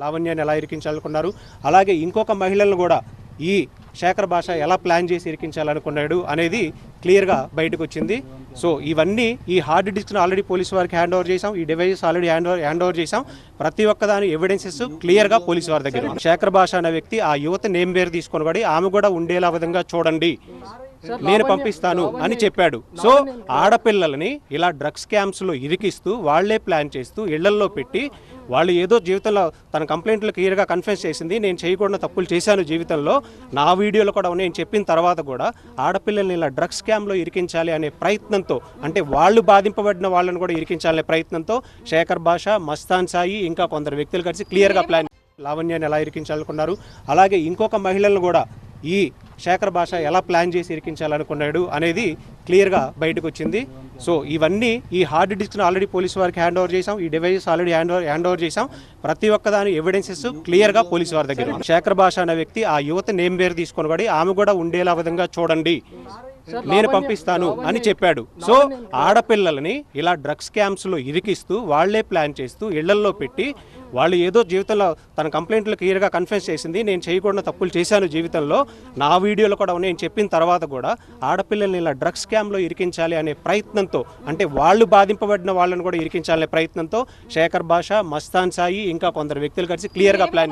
లావణ్యాన్ని ఎలా ఇరికించాలనుకున్నారు? అలాగే ఇంకొక మహిళలను కూడా ఈ శేఖర్ భాష ఎలా ప్లాన్ చేసి ఇరికించాలనుకున్నాడు అనేది క్లియర్గా బయటకు వచ్చింది. సో ఇవన్నీ ఈ హార్డ్ డిస్క్ను ఆల్రెడీ పోలీసు వారికి హ్యాండ్ ఓవర్ చేసాం ఈ devices already hand over hand over చేసాం ప్రతి ఒక్క దాని ఎవిడెన్సెస్ క్లియర్గా పోలీసు వారి దగ్గర శేఖర్ భాష అనే వ్యక్తి ఆ యువత నేమ్ పేరు తీసుకొని ఆమె కూడా ఉండేలా విధంగా చూడండి. నేను పంపిస్తాను అని చెప్పాడు. సో ఆడపిల్లలని ఇలా డ్రగ్స్ క్యాంప్స్లో ఇరికిస్తూ వాళ్ళే ప్లాన్ చేస్తూ ఇళ్ళల్లో పెట్టి వాళ్ళు ఏదో జీవితంలో తన కంప్లైంట్లు క్లియర్గా కన్ఫెస్ చేసింది నేను చేయకూడని తప్పులు చేశాను జీవితంలో నా వీడియోలో కూడా నేను చెప్పిన తర్వాత కూడా ఆడపిల్లల్ని ఇలా డ్రగ్స్ స్కామ్లో ఇరికించాలి అనే ప్రయత్నంతో అంటే వాళ్ళు బాధింపబడిన వాళ్ళని కూడా ఇరికించాలనే ప్రయత్నంతో శేఖర్ భాష మస్తాన్ సాయి ఇంకా కొందరు వ్యక్తులు కలిసి క్లియర్గా ప్లాన్ లావణ్యాన్ని ఎలా ఇరికించాలనుకున్నారు. అలాగే ఇంకొక మహిళలను కూడా ఈ శేఖర్ భాష ఎలా ప్లాన్ చేసి ఇరికించాలనుకున్నాడు అనేది క్లియర్గా బయటకు వచ్చింది సో ఇవన్నీ ఈ హార్డ్ డిస్క్ను ఆల్రెడీ పోలీసు వారికి హ్యాండ్ ఓవర్ చేసాం ఈ devices already hand over hand over చేసాం ప్రతి ఒక్క దాని ఎవిడెన్సెస్ క్లియర్గా పోలీసు వారి దగ్గర. శేఖర్ భాష అనే వ్యక్తి ఆ యువత నేమ్ పేరు తీసుకొని ఆమె కూడా ఉండేలా విధంగా చూడండి. నేను పంపిస్తాను అని చెప్పాడు. సో ఆడపిల్లలని ఇలా డ్రగ్స్ క్యాంప్స్లో ఇరికిస్తూ వాళ్ళే ప్లాన్ చేస్తూ ఇళ్ళల్లో పెట్టి వాళ్ళు ఏదో జీవితంలో తన కంప్లైంట్లు క్లియర్గా కన్ఫెస్ చేసింది నేను చేయకూడని తప్పులు చేశాను జీవితంలో నా వీడియోలో కూడా నేను చెప్పిన తర్వాత కూడా ఆడపిల్లల్ని ఇలా డ్రగ్స్ స్కామ్లో ఇరికించాలి అనే ప్రయత్నంతో అంటే వాళ్ళు బాధింపబడిన వాళ్ళని కూడా ఇరికించాలనే ప్రయత్నంతో శేఖర్ భాష మస్తాన్ సాయి ఇంకా కొందరు వ్యక్తులు కలిసి క్లియర్గా ప్లాన్